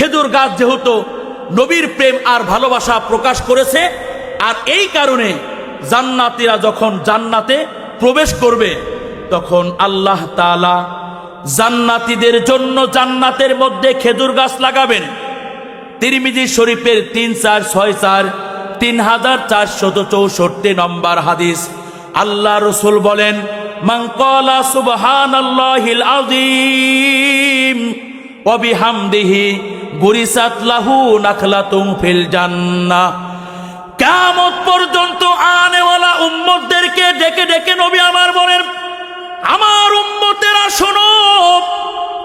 খেজুর গাছ যেহেতু নবীর প্রেম আর ভালোবাসা প্রকাশ করেছে, আর এই কারণে জান্নাতীরা যখন জান্নাতে প্রবেশ করবে, তখন আল্লাহ তাআলা জান্নাতীদের জন্য জান্নাতের মধ্যে খেজুর গাছ লাগাবেন। তিরমিজি শরীফের তিন চার ছয় চার তিন হাজার চারশত চৌষট্টি নম্বর হাদিস। আল্লাহ রসুল বলেন মাংকলা সুবহান আল্লাহিল আজিম অবিহামদিহি পর্যন্ত আনেওয়ালা ডেকে ডেকে আমার আমার উম্মতেরা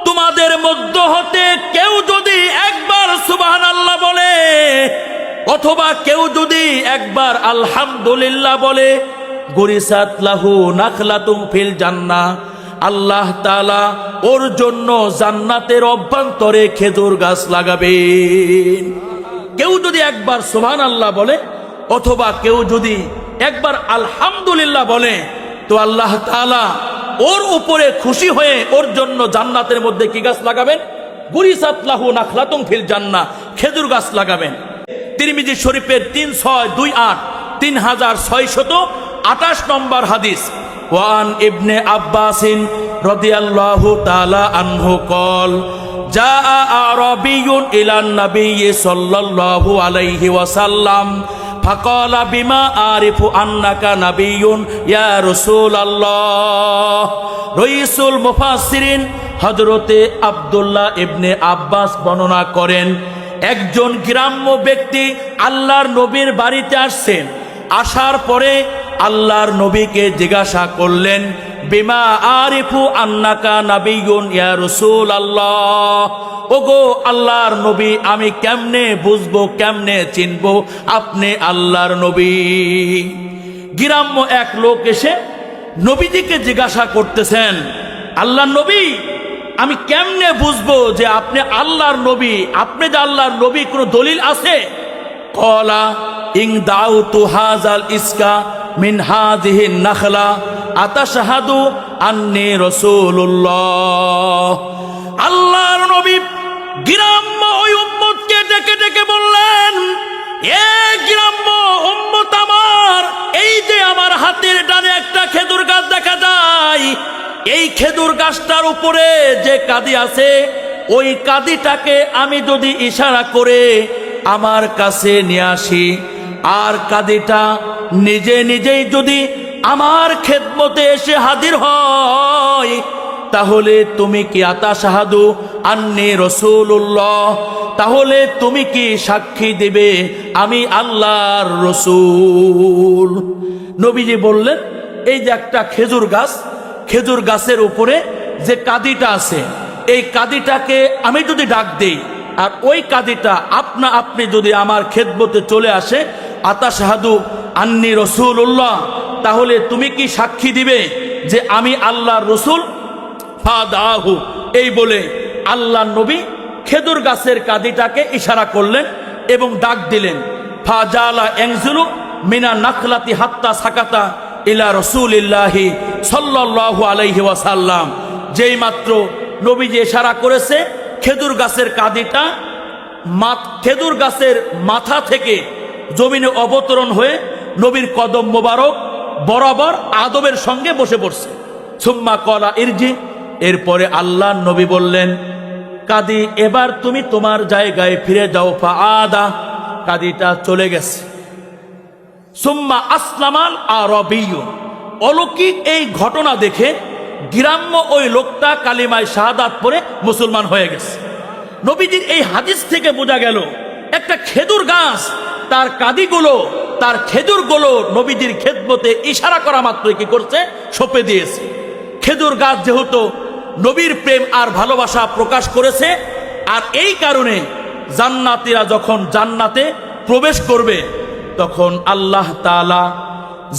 তোমাদের মধ্য হতে কেউ যদি একবার সুবাহান আল্লাহ বলে, অথবা কেউ যদি একবার আলহামদুলিল্লাহ বলে, গরিসাত লাহু নাখলাতুম ফিল জান্নাহ। আল্লাহ তাআলা ওর জন্য জান্নাতের অভ্যন্তরে খেজুর গাছ লাগাবেন। কেউ যদি একবার সুবহান আল্লাহ বলে, অথবা কেউ যদি একবার আলহামদুলিল্লাহ বলে, তো আল্লাহ তাআলা ওর উপরে খুশি হয়ে ওর জন্য জান্নাতের মধ্যে কি গাছ লাগাবেন? গুরিসাত লাহু নাখলাতুম ফিল জান্নাহ, খেজুর গাছ লাগাবেন। তিরমিজি শরীফের তিন ছয় দুই আট তিন হাজার ছয় শত আঠাশ নম্বর হাদিস। ওয়ান ইবনে আব্বাসিন রদিয়াল্লাহু তাআলা আনহু কল জা আরবিয়ুন ইলান নবী সাল্লাল্লাহু আলাইহি ওয়াসাল্লাম فقال بما أعرف أنك نبي يا رسول الله রইসুল মুফাসসিরিন হযরতে আব্দুল্লাহ ইবনে আব্বাস বর্ণনা করেন একজন গ্রাম্য ব্যক্তি আল্লাহর নবীর বাড়িতে আসছেন আসার পরে আল্লাহর নবীকে জিজ্ঞাসা করলেন, বিমা আরিফু আন্নাকা নাবিয়ুন ইয়া রাসূল আল্লাহ ওগো আল্লাহর নবী, আমি কেমনে বুঝব, কেমনে চিনবো? আপনি আল্লাহর নবী। গ্রাম্য এক লোক এসে নবীজিকে জিজ্ঞাসা করতেছেন, আল্লাহর নবী, আমি কেমনে বুঝব যে আপনি আল্লাহর নবী? আপনি যে আল্লাহর নবী, কোনো দলিল আছে? কলা ইং দাউ তু হাজাল ইসকা মিন হাদিহিন নাখলা আতাশাহাদু আন্নি রসুল্লাহ আল্লাহর নবী গ্রাম্য ওই উম্মতকে ডেকে ডেকে বললেন, এ গ্রাম্য উম্মত আমার, এই যে আমার হাতের ডানে একটা খেজুর গাছ দেখা যায়, এই খেজুর গাছটার উপরে যে কাদি আছে, ওই কাদিটাকে আমি যদি ইশারা করে আমার কাছে নিয়ে আসি, আর কাদিটা নিজে নিজেই যদি আমার খেদমতে এসে হাজির হয়, তাহলে তুমি কি আতা সাহাদু আন্নি রসুল্লাহ তাহলে তুমি কি সাক্ষী দিবে আমি আল্লাহর রসুল? নবীজি বললেন, এই যে একটা খেজুর গাছ, খেজুর গাছের উপরে যে কাদিটা আছে, এই কাদিটাকে আমি যদি ডাক দেই, আর ওই কাদিটা আপনা আপনি যদি আমার খেদবতে চলে আসে আতা সাহাদু আন্নি রসুল্লাহ তাহলে তুমি কি সাক্ষী দিবে যে আমি আল্লাহর রসুল? ফাদাহু, এই বলে আল্লাহ নবী খেদুর গাছের কাদিটাকে ইশারা করলেন এবং ডাক দিলেন, ফাজালা এংজুলু মিনা নাখলাতি হাত্তা সাকাতা ইলা রসুলিল্লাহি সাল্লাল্লাহু আলাইহি ওয়াসাল্লাম। যেই মাত্র নবী যে ইশারা করেছে, খেজুর গাছের কাদিটা খেজুর গাছের মাথা থেকে জমিনে অবতরণ হয়ে নবীর কদম মোবারক বরাবর আদবের সঙ্গে বসে পড়ছে। সুম্মা কলা ইরজি, এরপরে আল্লাহ নবী বললেন, কাদি, এবার তুমি তোমার জায়গায় ফিরে যাও ফা আদা কাদিটা চলে গেছে। সুম্মা আসলামাল আরবিয়ু। অলৌকিক এই ঘটনা দেখে গ্রাম্য ওই লোকটা কালিমায় শাহাদাত পরে মুসলমান হয়ে গেছে। নবীজির এই হাদিস থেকে বোঝা গেল, একটা খেজুর গাছ, তার কাদিগুলো তার খেজুরগুলো নবীজির খেদমতে ইশারা করা মাত্র কি করছে? সপে দিয়েছে। খেজুর গাছ যেহেতু নবীর প্রেম আর ভালোবাসা প্রকাশ করেছে, আর এই কারণে জান্নাতীরা যখন জান্নাতে প্রবেশ করবে, তখন আল্লাহ তাআলা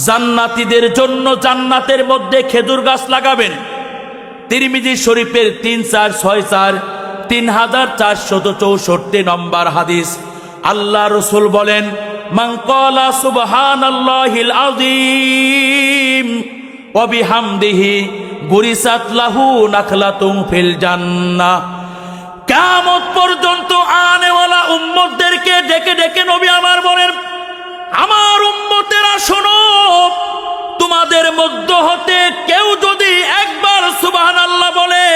জান্নাতীদের জন্য জান্নাতের মধ্যে খেজুর গাছ লাগাবেন। তিরমিজি শরীফের তিন চার ছয় চার তিন হাজার চারশত চৌষট্টি নম্বর হাদিস। আল্লাহ রসুল বলেন মাংকলা সুবহান আল্লাহিল আজিম অবিহামদিহি গুরিসাত লাহু নাখলাতুম ফিল জান্নাহ। কামত পর্যন্ত আনেওয়ালা উম্মতদেরকে ডেকে ডেকে নবী আমার বলেন, আমার উম্মতেরা শোনো, তোমাদের মধ্য হতে কেউ যদি একবার সুবাহান আল্লাহ বলে,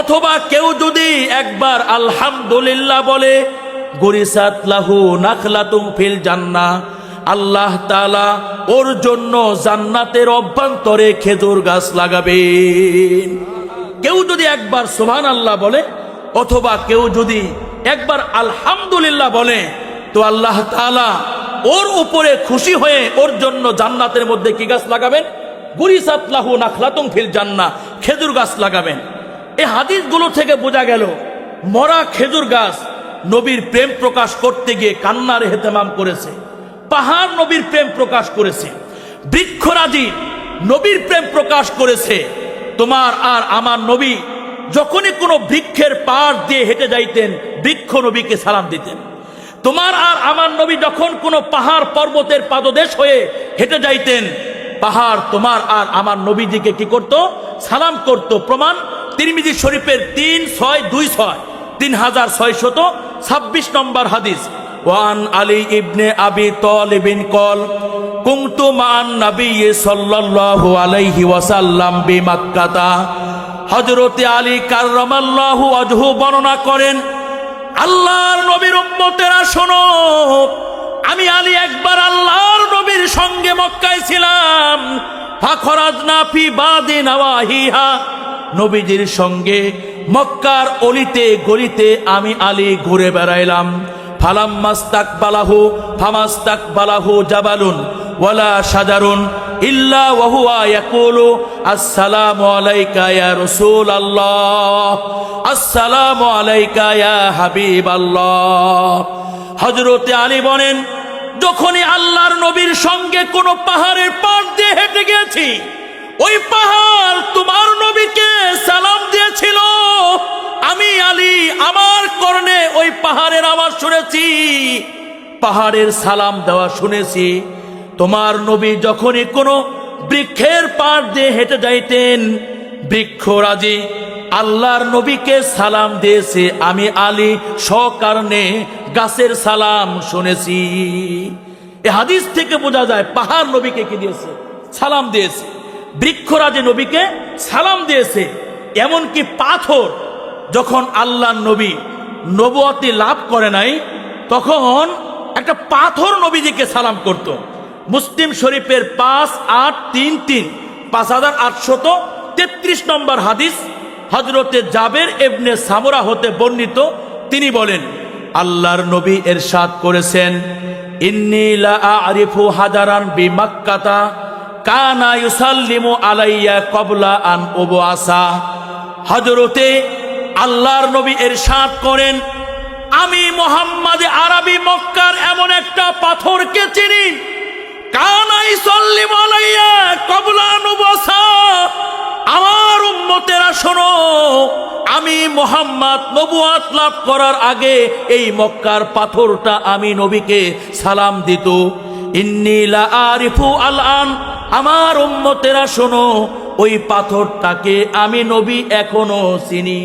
অথবা কেউ যদি একবার আলহামদুলিল্লাহ বলে গরিসাত লাহু নাখলাতুম ফিল জান্নাহ। আল্লাহ তাআলা ওর জন্য জান্নাতের অভ্যন্তরে খেজুর গাছ লাগাবেন। কেউ যদি একবার সুবহান আল্লাহ বলে, অথবা কেউ যদি একবার আলহামদুলিল্লাহ বলে, তো আল্লাহ তাআলা ওর উপরে খুশি হয়ে ওর জন্য জান্নাতের মধ্যে কি গাছ লাগাবেন? গুরিসাত লাহু নাখলাতুম ফিল জান্নাহ। খেজুর গাছ লাগাবেন। এই হাদিসগুলো থেকে বোঝা গেল, মরা খেজুর গাছ নবীর প্রেম প্রকাশ করতে গিয়ে কান্নার হেতেমাম করেছে। পাহাড় নবীর প্রেম প্রকাশ করেছে। বৃক্ষরাজি নবীর প্রেম প্রকাশ করেছে। তোমার আর আমার নবী যখনই কোনো বৃক্ষের পাড় দিয়ে হেঁটে যাইতেন, বৃক্ষ নবীকে সালাম দিতেন। তোমার আর আমার নবী যখন কোনো পাহাড় পর্বতের পাদদেশ হয়ে হেঁটে যাইতেন, পাহাড় তোমার আর আমার নবীজিকে কি করত? সালাম করত। প্রমাণ তিরমিজি শরীফের তিন ছয়, দুই ছয়। তিন হাজার ছয় শত ছাব্বিশ নম্বর হাদিস। ওয়ান আলী ইবনে আবি তলিবিন কল কুংতু মান নবী সাল্লাল্লাহু আলাইহি ওয়াসাল্লাম বিমাক্কাতা? হযরতে আলী কাররামাল্লাহু ওয়াজহু বর্ণনা করেন, আল্লাহর নবীর উম্মতেরা শোনো, আমি আলী একবার আল্লাহর নবীর সঙ্গে মক্কায় ছিলাম। ফাখরাজ নাফি বাদে নাওয়াহিহা নবীজির সঙ্গে মক্কার অলিতে গলিতে আমি আলী ঘুরে বেড়াইলাম। ফালাম মাস্তাক বালাহু ফামাস্তাক বালাহু জাবালুন, ওয়ালা সাজারুন ইল্লা ওয়াহুয়া ইয়াকুলু, আসসালামু আলাইকা ইয়া রাসূলুল্লাহ, আসসালামু আলাইকা ইয়া হাবিবাল্লাহ। হযরতে আলী বলেন, যখনই আল্লাহর নবীর সঙ্গে কোনো পাহাড়ের পাড় দিয়ে হেঁটে গেছি, ওই পাহাড় তোমার আমার কর্ণে ওই পাহাড়ের আওয়াজ শুনেছি, পাহাড়ের সালাম দেওয়া শুনেছি। তোমার নবী যখনই কোনো বৃক্ষের পাড় দিয়ে হেঁটে যাইতেন বৃক্ষরাজি আল্লাহর নবীকে সালাম দিয়েছে। আমি আলী সকারণে গাছের সালাম শুনেছি। এ হাদিস থেকে বোঝা যায়, পাহাড় নবীকে কি দিয়েছে? সালাম দিয়েছে। বৃক্ষরাজে নবীকে সালাম দিয়েছে। এমনকি পাথর যখন আল্লাহ নবী নবুয়তি লাভ করে নাই, তখন একটা পাথর নবীজিকে সালাম করত। মুসলিম শরীফের পাঁচ, আট, তিন তিন, পাঁচ হাজার আটশত তেত্রিশ নম্বর হাদিস হজরতে জাবের এবনে সামরা হতে বর্ণিত। তিনি বলেন, আল্লাহর নবী এর এরশাদ করেছেন, ইন্নি লা আরিফু হাজারান বি মাক্কাতা কানা ইউসাল্লিমু আলাইয়া কবলা আন ওবাসা হজরতে আল্লাহর নবী এরশাদ করেন, আমি মোহাম্মদ আরবি মক্কার এমন একটা পাথরকে চিনি, কানাই সল্লিম আলাইয়া কবলা আন আমার উম্মতেরা শোনো, আমি মোহাম্মদ নবুয়াত লাভ করার আগে এই মক্কার পাথরটা আমি নবীকে সালাম দিত। ইন্নিলা আরিফু আল আন। আমার উম্মতেরা শোনো ওই পাথরটাকে আমি নবী এখনও চিনি।